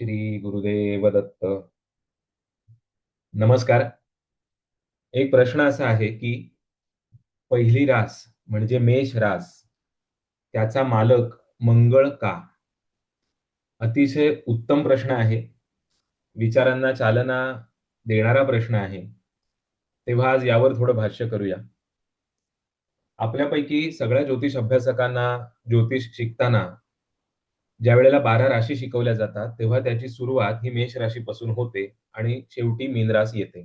श्री गुरुदेव दत्त. नमस्कार. एक प्रश्न असा आहे की पहिली रास म्हणजे मेष रास त्याचा मालक मंगळ का? अतिशय उत्तम प्रश्न आहे. विचारांना चालना देणारा प्रश्न आहे. तेव्हा आज यावर थोडं भाष्य करूया. आपल्यापैकी सगळ्या ज्योतिष अभ्यासकांना ज्योतिष शिकताना ज्या वेळेला बारा राशी शिकवल्या जातात तेव्हा त्याची सुरुवात ही मेष राशीपासून होते आणि शेवटी मीनरास येते.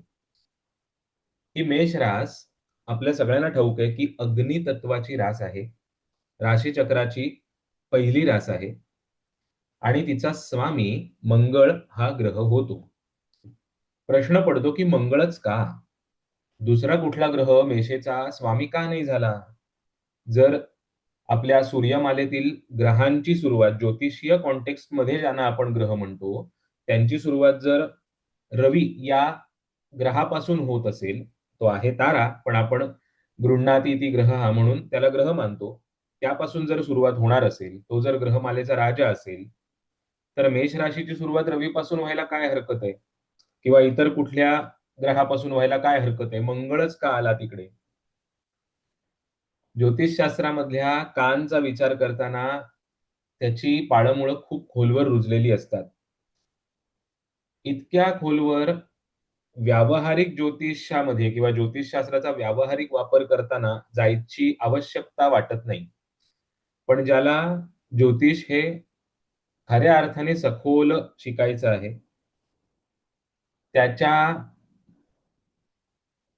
ही मेष रास आपल्या सगळ्यांना ठाऊक आहे की अग्नी तत्वाची रास आहे. राशी चक्राची पहिली रास आहे. आणि तिचा स्वामी मंगळ हा ग्रह होतो. प्रश्न पडतो की मंगळच का? दुसरा कुठला ग्रह मेषेचा स्वामी का नाही झाला? जर आपल्या सूर्यमालेतील ग्रहांची सुरुवात ज्योतिषीय कॉन्टेक्स्टमध्ये ज्यांना आपण ग्रह म्हणतो त्यांची सुरुवात जर रवी या ग्रहापासून होत असेल तो आहे तारा पण आपण गृहणाती ती ग्रह हा म्हणून त्याला ग्रह मानतो. त्यापासून जर सुरुवात होणार असेल तो जर ग्रहमालेचा राजा असेल तर मेष राशीची सुरुवात रवीपासून व्हायला काय हरकत आहे? किंवा इतर कुठल्या ग्रहापासून व्हायला काय हरकत आहे? मंगळच का आला तिकडे? ज्योतिषशास्त्रामधल्या कानचा विचार करताना त्याची पाळमुळं खूप खोलवर रुजलेली असतात. इतक्या खोलवर व्यावहारिक ज्योतिषामध्ये किंवा ज्योतिषशास्त्राचा व्यावहारिक वापर करताना जायची आवश्यकता वाटत नाही. पण ज्याला ज्योतिष हे खऱ्या अर्थाने सखोल शिकायचं आहे त्याच्या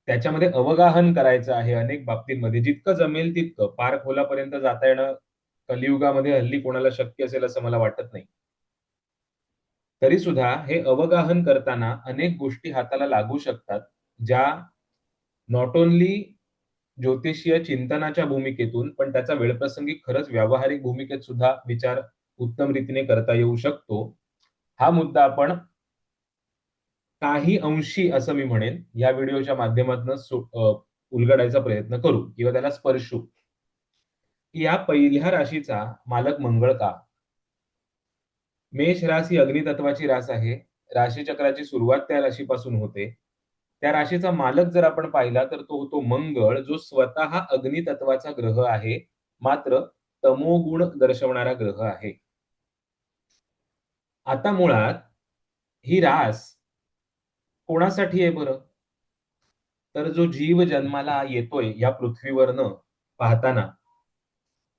त्याच्यामध्ये अवगाहन करायचं आहे अनेक बाबतींमध्ये. जितकं जमेल तितकं. पार खोलापर्यंत जाता येणं कलियुगामध्ये हल्ली कोणाला शक्य असेल असं मला वाटत नाही. तरी सुद्धा हे अवगाहन करताना अनेक गोष्टी हाताला लागू शकतात ज्या नॉट ओनली ज्योतिषीय चिंतनाच्या भूमिकेतून पण त्याचा वेळप्रसंगी खरंच व्यावहारिक भूमिकेत सुद्धा विचार उत्तम रीतीने करता येऊ शकतो. हा मुद्दा आपण काही अंशी असं मी म्हणेन या व्हिडिओच्या माध्यमातून उलगडायचा प्रयत्न करू किंवा त्याला स्पर्शू या पहिल्या राशीचा मालक मंगळ का? मेष राशी अग्नितत्वाची रास आहे. राशीचक्राची सुरुवात त्या राशीपासून होते. त्या राशीचा मालक जर आपण पाहिला तर तो होतो मंगळ जो स्वतः अग्नितत्वाचा ग्रह आहे. मात्र तमोगुण दर्शवणारा ग्रह आहे. आता मुळात ही रास कोणासाठी आहे बरं? तर जो जीव जन्माला येतोय या पृथ्वीवरनं पाहताना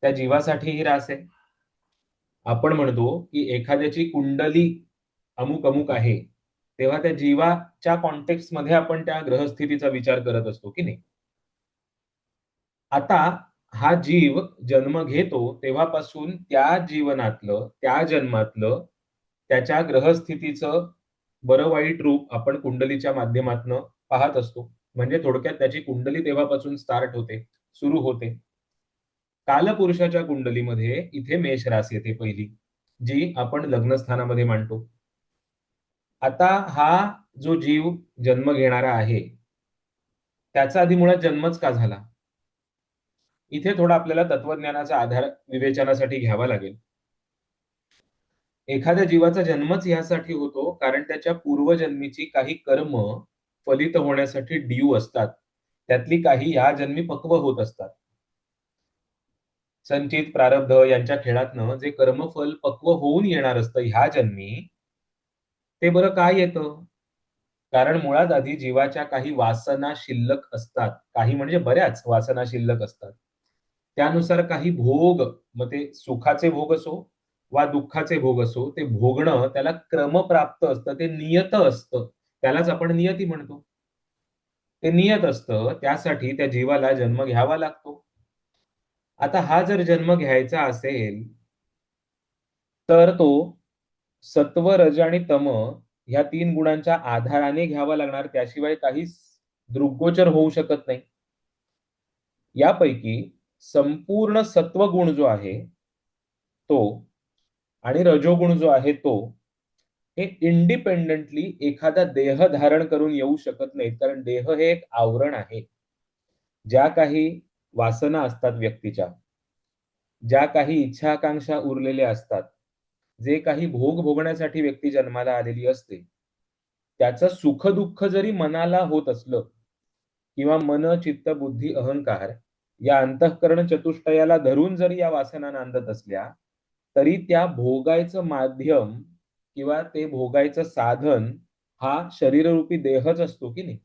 त्या जीवासाठी ही रास आहे. आपण म्हणतो की एखाद्याची कुंडली अमुक अमुक आहे तेव्हा त्या जीवाच्या कॉन्टेक्स्टमध्ये आपण त्या ग्रहस्थितीचा विचार करत असतो की नाही? आता हा जीव जन्म घेतो तेव्हापासून त्या जीवनातलं त्या जन्मातलं त्याच्या ग्रहस्थितीचं बरं वाईट रूप आपण कुंडलीच्या माध्यमातून पाहत असतो. म्हणजे थोडक्यात त्याची कुंडली तेव्हापासून स्टार्ट होते सुरू होते. कालपुरुषाच्या कुंडलीमध्ये इथे मेष रास येते पहिली जी आपण लग्नस्थानामध्ये मांडतो. आता हा जो जीव जन्म घेणारा आहे त्याचा आधी मुळात जन्मच का झाला? इथे थोडा आपल्याला तत्वज्ञानाचा आधार विवेचनासाठी घ्यावा लागेल. एखाद्या जीवाचा जन्मच यासाठी होतो कारण त्याच्या पूर्वजन्मीची काही कर्म फलित होण्यासाठी ड्यू असतात. त्यातली काही या जन्मी पक्व होत असतात. संचित प्रारब्ध यांच्या खेळातनं जे कर्मफल पक्व होऊन येणार असतं ह्या जन्मी ते बरं काय येतं? कारण मुळात आधी जीवाच्या काही वासना शिल्लक असतात. काही म्हणजे बऱ्याच वासना शिल्लक असतात. त्यानुसार काही भोग मग ते सुखाचे भोग असो वा दुःखाचे भोग असो ते भोगणं त्याला क्रमप्राप्त असतं ते नियत असतं. त्यालाच आपण नियती म्हणतो. ते नियत असतं त्यासाठी त्या जीवाला जन्म घ्यावा लागतो. आता हा जर जन्म घ्यायचा असेल तर तो सत्व रज आणि तम ह्या तीन गुणांच्या आधाराने घ्यावा लागणार. त्याशिवाय काही दृग्गोचर होऊ शकत नाही. यापैकी संपूर्ण सत्वगुण जो आहे तो आणि रजोगुण जो आहे तो हे इंडिपेंडंटली एखादा देह धारण करून येऊ शकत नाही कारण देह हे एक आवरण आहे. ज्या काही वासना असतात व्यक्तीच्या ज्या काही इच्छा आकांक्षा उरलेल्या असतात जे काही भोग भोगण्यासाठी व्यक्ती जन्माला आलेली असते त्याचं सुख दुःख जरी मनाला होत असलं किंवा मन चित्त बुद्धी अहंकार या अंतःकरण चतुष्टयाला धरून जरी या वासना नांदत असल्या तरी त्या भोगायचं माध्यम किंवा ते भोगायचं साधन हा शरीररूपी देहच असतो की नाही?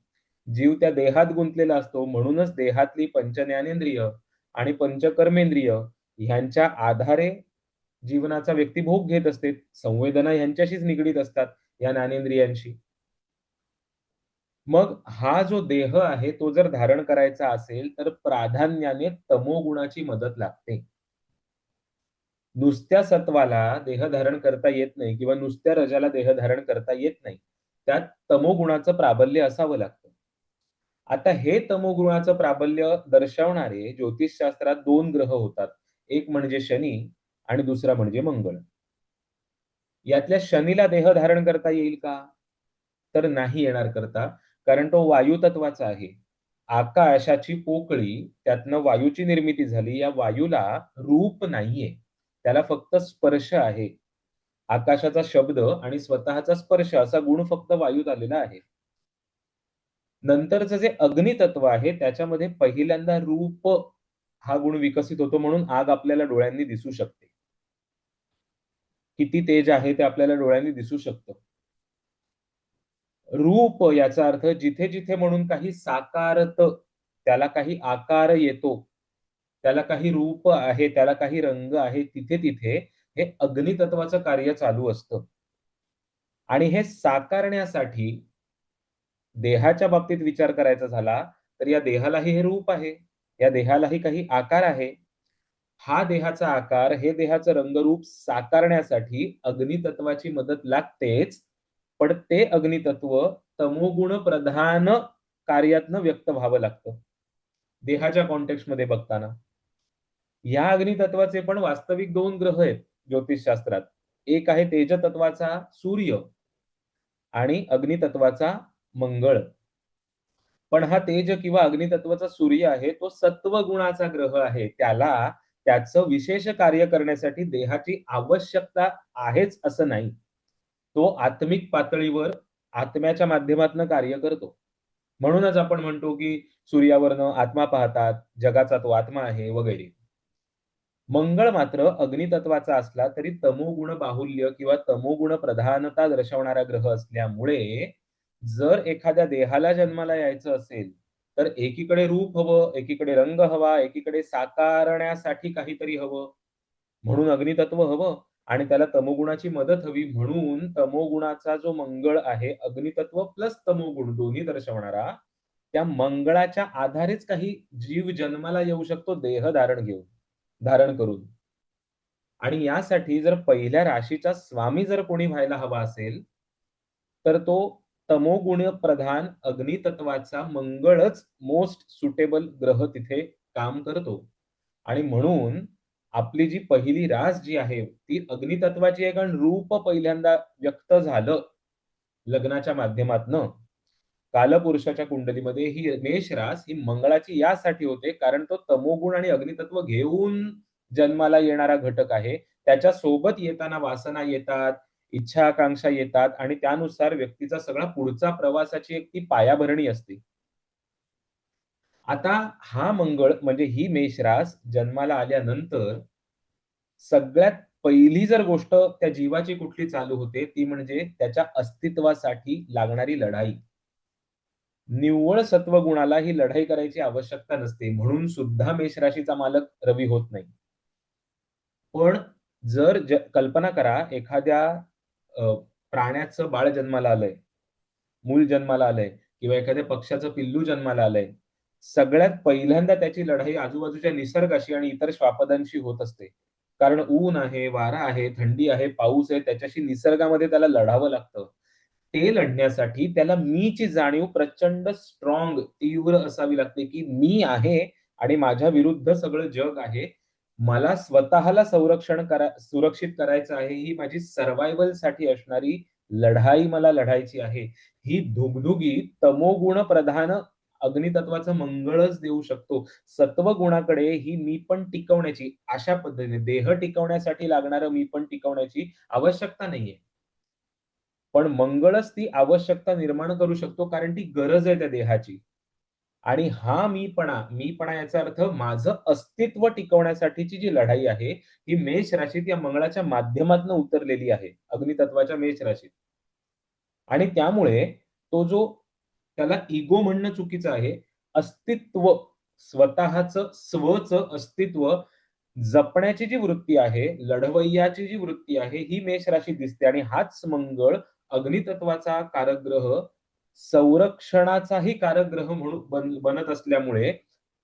जीव त्या देहात गुंतलेला असतो म्हणूनच देहातली पंचज्ञानेंद्रिय आणि पंचकर्मेंद्रिय ह्यांच्या आधारे जीवनाचा व्यक्ती भोग घेत असते संवेदना ह्यांच्याशीच निगडीत असतात या ज्ञानेंद्रियांशी. मग हा जो देह आहे तो जर धारण करायचा असेल तर प्राधान्याने तमोगुणाची मदत लागते. नुसत्या सत्वाला देह धारण करता येत नाही किंवा नुसत्या रजाला देह धारण करता येत नाही त्यात तमोगुणाचं प्राबल्य असावं लागतं. आता हे तमोगुणाचं प्राबल्य दर्शवणारे ज्योतिषशास्त्रात दोन ग्रह होतात एक म्हणजे शनी आणि दुसरा म्हणजे मंगळ. यातल्या शनीला देह धारण करता येईल का? तर नाही येणार करता कारण तो वायू तत्वाचा आहे. आकाशाची पोकळी त्यातनं वायूची निर्मिती झाली या वायूला रूप नाहीये. त्याला फक्त स्पर्श आहे. आकाशाचा शब्द आणि स्वतःचा स्पर्श असा गुण फक्त वायूत आलेला आहे. नंतरचं जे अग्नितत्व आहे त्याच्यामध्ये पहिल्यांदा रूप हा गुण विकसित होतो म्हणून आग आपल्याला डोळ्यांनी दिसू शकते. किती तेज आहे ते आपल्याला डोळ्यांनी दिसू शकतं. रूप याचा अर्थ जिथे जिथे म्हणून काही साकारत त्याला काही आकार येतो. त्याला काही रूप आहे त्याला काही रंग आहे तिथे तिथे हे अग्नितत्वाचं कार्य चालू असतं. आणि हे साकारण्यासाठी देहाच्या बाबतीत विचार करायचा झाला तर या देहालाही हे रूप आहे या देहालाही काही आकार आहे. हा देहाचा आकार हे देहाचं रंगरूप साकारण्यासाठी अग्नितत्वाची मदत लागतेच पण ते अग्नितत्व तमोगुण प्रधान कार्यातनं व्यक्त व्हावं लागतं. देहाच्या कॉन्टेक्स्टमध्ये बघताना. या अग्नितत्वाचे पण वास्तविक दोन ग्रह आहेत ज्योतिषशास्त्रात. एक आहे तेजतत्वाचा सूर्य आणि अग्नितत्वाचा मंगळ. पण हा तेज किंवा अग्नितत्वाचा सूर्य आहे तो सत्व गुणाचा ग्रह आहे. त्याला त्याचं विशेष कार्य करण्यासाठी देहाची आवश्यकता आहेच असं नाही. तो आत्मिक पातळीवर आत्म्याच्या माध्यमातून कार्य करतो. म्हणूनच आपण म्हणतो की सूर्यावरनं आत्मा पाहतात जगाचा तो आत्मा आहे वगैरे. मंगळ मात्र अग्नितत्वाचा असला तरी तमोगुण बाहुल्य किंवा तमोगुण प्रधानता दर्शवणारा ग्रह असल्यामुळे जर एखाद्या देहाला जन्माला यायचं असेल तर एकीकडे रूप हवं एकीकडे रंग हवा एकीकडे साकारण्यासाठी काहीतरी हवं. म्हणून अग्नितत्व हवं आणि त्याला तमोगुणाची मदत हवी म्हणून तमोगुणाचा जो मंगळ आहे अग्नितत्व प्लस तमोगुण दोन्ही दर्शवणारा त्या मंगळाच्या आधारेच काही जीव जन्माला येऊ शकतो देह धारण घेऊन. धारण करून. आणि यासाठी जर पहिल्या राशीचा स्वामी जर कोणी व्हायला हवा असेल तर तो तमोगुण प्रधान अग्नितत्वाचा मंगळच मोस्ट सुटेबल ग्रह तिथे काम करतो. आणि म्हणून आपली जी पहिली रास जी आहे ती अग्नितत्वाची आहे कारण रूप पहिल्यांदा व्यक्त झालं लग्नाच्या माध्यमातनं कालपुरुषाच्या कुंडलीमध्ये ही मेष रास ही मंगळाची यासाठी होते कारण तो तमोगुण आणि अग्नितत्व घेऊन जन्माला येणारा घटक आहे. त्याच्या सोबत येताना वासना येतात इच्छा आकांक्षा येतात आणि त्यानुसार व्यक्तीचा सगळा पुढचा प्रवासाची एक ती पायाभरणी असते. आता हा मंगळ म्हणजे ही मेषरास जन्माला आल्यानंतर सगळ्यात पहिली जर गोष्ट त्या जीवाची कुठली चालू होते ती म्हणजे त्याच्या अस्तित्वासाठी लागणारी लढाई. निव्वळ सत्वगुणाला ही लढाई करायची आवश्यकता नसते. म्हणून सुद्धा मेष राशीचा मालक रवी होत नाही. पण जर कल्पना करा एखाद्या प्राण्याचं बाळ जन्माला आलंय मूल जन्माला आलंय किंवा एखाद्या पक्षाचं पिल्लू जन्माला आलंय सगळ्यात पहिल्यांदा त्याची लढाई आजूबाजूच्या निसर्गाशी आणि इतर श्वापदांशी होत असते. कारण ऊन आहे वारा आहे थंडी आहे पाऊस आहे त्याच्याशी निसर्गामध्ये त्याला लढावं लागतं. ते लढण्यासाठी त्याला मीची जाणीव प्रचंड स्ट्रॉंग तीव्र असावी लागते की मी आहे आणि माझ्या विरुद्ध सगळं जग आहे. मला स्वतःला संरक्षण करा सुरक्षित करायचं आहे ही माझी सर्वायवलसाठी असणारी लढाई मला लढायची आहे. ही धुगधुगी तमोगुण प्रधान अग्नितत्वाचं मंगळच देऊ शकतो. सत्व गुणाकडे ही मी पण टिकवण्याची अशा पद्धतीने देह टिकवण्यासाठी लागणारं मी पण टिकवण्याची आवश्यकता नाहीये. पण मंगळच ती आवश्यकता निर्माण करू शकतो कारण ती गरज आहे त्या देहाची. आणि हा मीपणा मीपणा याचा अर्थ माझं अस्तित्व टिकवण्यासाठीची जी लढाई आहे ही मेष राशीत या मंगळाच्या माध्यमातून उतरलेली आहे अग्नितत्वाच्या मेष राशीत. आणि त्यामुळे तो जो त्याला इगो म्हणणं चुकीचं आहे अस्तित्व स्वतःच स्वच अस्तित्व जपण्याची जी वृत्ती आहे लढवय्याची जी वृत्ती आहे ही मेष राशी दिसते. आणि हाच मंगळ अग्नितत्वाचा कारग्रह संरक्षणाचाही कारग्रह म्हणून बनत असल्यामुळे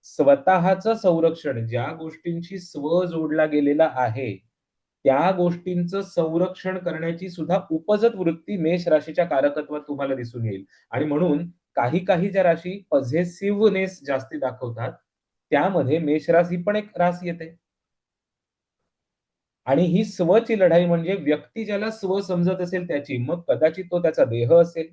स्वतःच संरक्षण ज्या गोष्टींशी स्व जोडला गेलेला आहे त्या गोष्टींचं संरक्षण करण्याची सुद्धा उपजत वृत्ती मेष राशीच्या कारकत्वात तुम्हाला दिसून येईल. आणि म्हणून काही काही ज्या राशी पझेसिव्हनेस जास्ती दाखवतात त्यामध्ये मेष राशी पण एक रास येते. आणि ही स्वची लढाई म्हणजे व्यक्ती ज्याला स्व समजत असेल त्याची मग कदाचित तो त्याचा देह असेल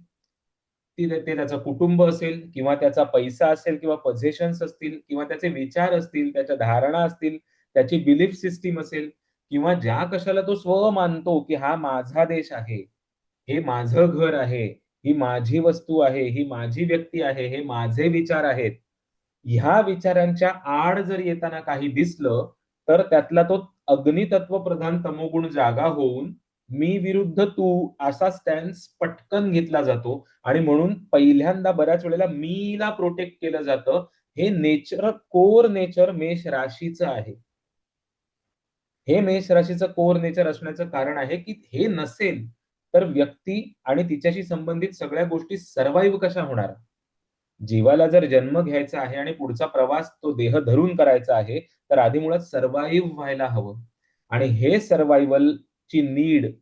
ते त्याचं कुटुंब असेल किंवा त्याचा पैसा असेल किंवा पझेशन्स असतील किंवा त्याचे विचार असतील त्याच्या धारणा असतील त्याची बिलीफ सिस्टीम असेल किंवा ज्या कशाला तो स्व मानतो की हा माझा देश आहे हे माझं घर आहे ही माझी वस्तू आहे ही माझी व्यक्ती आहे हे माझे विचार आहेत ह्या विचारांच्या आड जर येताना काही दिसलं तर त्यातला तो अग्नितत्व प्रधान तमोगुण जागा होऊन मी विरुद्ध तू असा स्टॅन्स पटकन घेतला जातो. आणि म्हणून पहिल्यांदा बऱ्याच वेळेला मीला प्रोटेक्ट केलं जातं. हे नेचर कोर नेचर मेष राशीचं आहे. हे मेष राशीचं कोर नेचर असण्याचं कारण आहे की हे नसेल तर व्यक्ती आणि तिच्याशी संबंधित सगळ्या गोष्टी सर्वाईव्ह कशा होणार? जीवाला जर जन्म घ्यायचा आहे आणि पुढचा प्रवास तो देह धरून करायचा आहे तर आधी मुळात सर्वाईव्ह व्हायला हवं. आणि हे सर्वायवलची नीड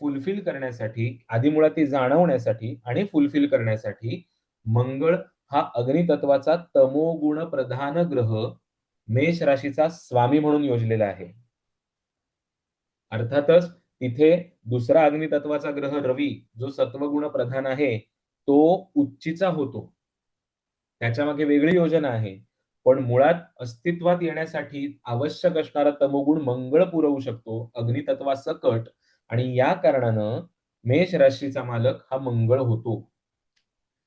फुलफिल करण्यासाठी आधी मुळात ती जाणवण्यासाठी आणि फुलफिल करण्यासाठी मंगळ हा अग्नितत्वाचा तमोगुण प्रधान ग्रह मेष राशीचा स्वामी म्हणून योजलेला आहे. अर्थातच तिथे दुसरा अग्नितत्वाचा ग्रह रवी जो सत्वगुण प्रधान आहे तो उच्चीचा होतो. त्याच्यामागे वेगळी योजना आहे. पण मुळात अस्तित्वात येण्यासाठी आवश्यक असणारा तमोगुण मंगळ पुरवू शकतो अग्नितत्वासकट आणि या कारणानं मेष राशीचा मालक हा मंगळ होतो.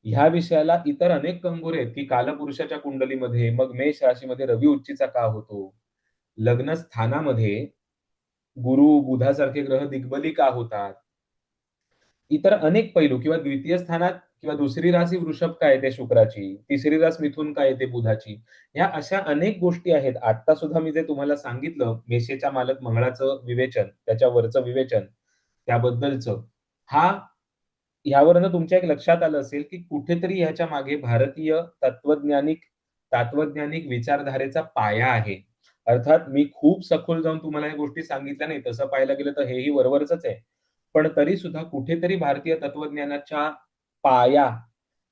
ह्या विषयाला इतर अनेक कंगोरे आहेत की कालपुरुषाच्या कुंडलीमध्ये मग मेष राशीमध्ये रवी उच्चीचा का होतो? लग्न स्थानामध्ये गुरु बुधासारखे ग्रह दिग्बली का होतात? इतर अनेक पैलू किंवा द्वितीय स्थानात किंवा दुसरी राशी वृषभ काय ते शुक्राची तिसरी रास मिथून काय येते बुधाची या अशा अनेक गोष्टी आहेत. आता सुद्धा मी जे तुम्हाला सांगितलं मेषेच्या मालक मंगळाचं विवेचन त्याच्यावरचं विवेचन त्याबद्दलचं हा यावरनं तुमच्या एक लक्षात आलं असेल की कुठेतरी ह्याच्या मागे भारतीय तत्वज्ञानिक तात्वज्ञानिक विचारधारेचा पाया आहे. अर्थात मी खूप सखोल जाऊन तुम्हाला या गोष्टी सांगितल्या नाही तसं पाहायला गेलं तर हेही वरवरच आहे. पण तरी सुद्धा कुठेतरी भारतीय तत्वज्ञानाच्या पाया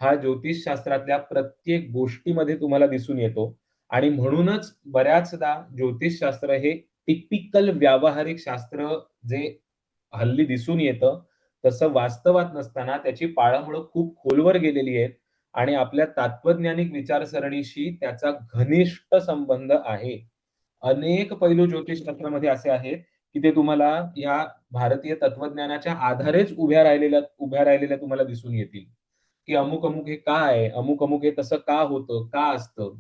हा ज्योतिष शास्त्रातल्या प्रत्येक गोष्टीमध्ये तुम्हाला दिसून येतो. आणि म्हणूनच बऱ्याचदा ज्योतिष शास्त्र हे टिपिकल व्यावहारिक शास्त्र जे हल्ली दिसून येतं तसं वास्तवात नसताना त्याची पाळंमुळं खूप खोलवर गेलेली आहेत आणि आपल्या तात्वज्ञानिक विचारसरणीशी त्याचा घनिष्ठ संबंध आहे. अनेक पैलू ज्योतिषशास्त्रामध्ये असे आहेत की ते तुम्हाला या भारतीय तत्वज्ञानाच्या आधारेच उभ्या राहिलेल्या उभ्या राहिलेल्या तुम्हाला दिसून येतील. की अमुक अमुक हे का आहे अमुक अमुक हे तसं का होतं का असतं?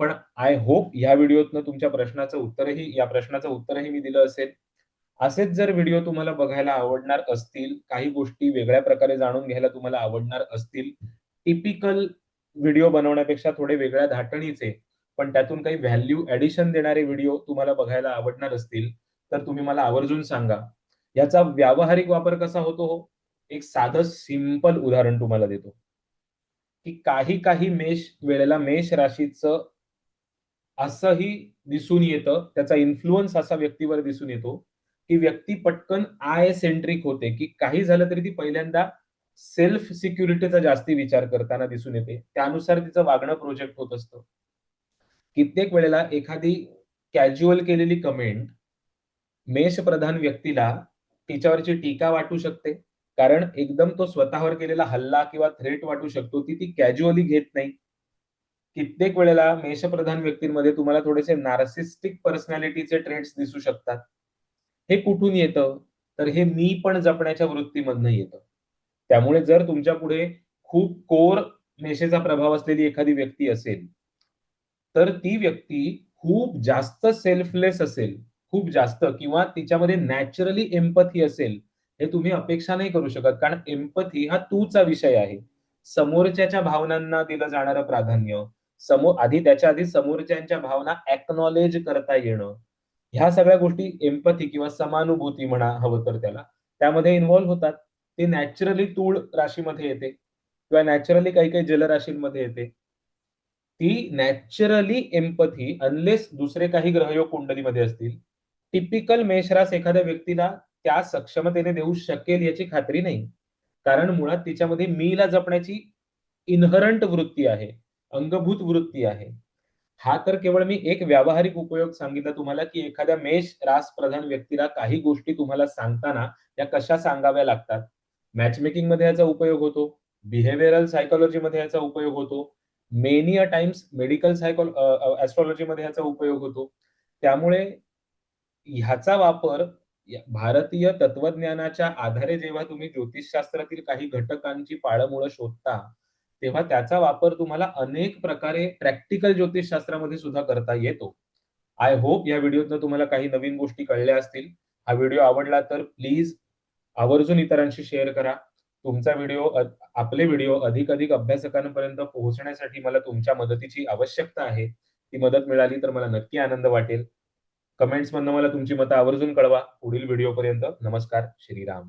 पण आय होप या व्हिडिओतनं तुमच्या प्रश्नाचं उत्तरही या प्रश्नाचं उत्तरही मी दिलं असेल. असेच जर व्हिडिओ तुम्हाला बघायला आवडणार असतील काही गोष्टी वेगळ्या प्रकारे जाणून घ्यायला तुम्हाला आवडणार असतील टिपिकल व्हिडिओ बनवण्यापेक्षा थोडे वेगळ्या धाटणीचे पण त्यातून काही व्हॅल्यू ऍडिशन देणारे व्हिडिओ तुम्हाला बघायला आवडणार असतील तर तुम्ही मला आवर्जून सांगा. याचा व्यावहारिक वापर कसा होतो हो? एक साधं सिंपल उदाहरण तुम्हाला देतो. की काही काही मेष वेळेला मेष राशीचं असंही दिसून येतं त्याचा इन्फ्लुअन्स असा व्यक्तीवर दिसून येतो की व्यक्ती पटकन आय सेंट्रिक होते की काही झालं तरी ती पहिल्यांदा सेल्फ सिक्युरिटीचा जास्ती विचार करताना दिसून येते. त्यानुसार तिचं वागणं प्रोजेक्ट होत असतं. कित्येक वेळेला एखादी कॅज्युअल केलेली कमेंट मेष प्रधान व्यक्तीला तिच्यावरची टीका वाटू शकते. कारण एकदम तो स्वतःवर केलेला हल्ला किंवा थ्रेट वाटू शकतो ती ती कॅज्युअली घेत नाही. कित्येक वेळेला मेषप्रधान व्यक्तींमध्ये तुम्हाला थोडेसे नार्सिस्टिक पर्सनॅलिटीचे ट्रेट्स दिसू शकतात. हे कुठून येतं? तर हे मी पण जपण्याच्या वृत्तीमधनं येतं. त्यामुळे जर तुमच्यापुढे खूप कोर मेषेचा प्रभाव असलेली एखादी व्यक्ती असेल तर ती व्यक्ती खूप जास्त सेल्फलेस असेल. खूप जास्त किंवा तिच्यामध्ये नॅचरली एम्पथी असेल हे तुम्ही अपेक्षा नाही करू शकत. कारण एम्पथी हा तूचा विषय आहे. समोरच्याच्या भावनांना दिलं जाणारं प्राधान्य समोर आधी त्याच्या आधी समोरच्यांच्या भावना ऍक्नॉलेज करता येणं ह्या सगळ्या गोष्टी एम्पथी किंवा समानुभूती म्हणा हवं तर त्याला. त्यामध्ये इन्व्हॉल्व्ह होतात. ते नॅचरली तूळ राशीमध्ये येते किंवा नॅचरली काही काही जलराशींमध्ये येते. ती नॅचरली एम्पथी अनलेस दुसरे काही ग्रहयोग कुंडलीमध्ये असतील टिपिकल मेषरास एखाद्या व्यक्तीला त्या सक्षमतेने देऊ शकेल याची खात्री नाही. कारण मुळात तिच्यामध्ये मीला जपण्याची इनहरंट वृत्ती आहे अंगभूत वृत्ती आहे. हा तर केवळ मी एक व्यावहारिक उपयोग सांगितला तुम्हाला की एखाद्या मेष रास प्रधान व्यक्तीला काही गोष्टी तुम्हाला सांगताना त्या कशा सांगाव्या लागतात. मॅचमेकिंगमध्ये याचा उपयोग होतो बिहेव्हिअरल सायकोलॉजी मध्ये याचा उपयोग होतो many a times medical psycho astrology मध्ये याचा उपयोग होतो. त्यामुळे ह्याचा वापर भारतीय तत्वज्ञानाच्या आधारे जेव्हा तुम्ही ज्योतिषशास्त्रातील काही घटकांची पाळमुळं शोधता तेव्हा त्याचा वापर तुम्हाला अनेक प्रकारे प्रॅक्टिकल ज्योतिषशास्त्रामध्ये सुद्धा करता येतो. आय होप या व्हिडिओतनं तुम्हाला काही नवीन गोष्टी कळल्या असतील. हा व्हिडिओ आवडला तर प्लीज आवर्जून इतरांशी शेअर करा. तुमचा व्हिडिओ आपले व्हिडिओ अधिक अधिक अभ्यासकांपर्यंत पोहोचण्यासाठी मला तुमच्या मदतीची आवश्यकता आहे. ती मदत मिळाली तर मला नक्की आनंद वाटेल. कमेंट्स मधनं मला तुमची मतं आवर्जून कळवा. पुढील व्हिडिओपर्यंत नमस्कार श्रीराम.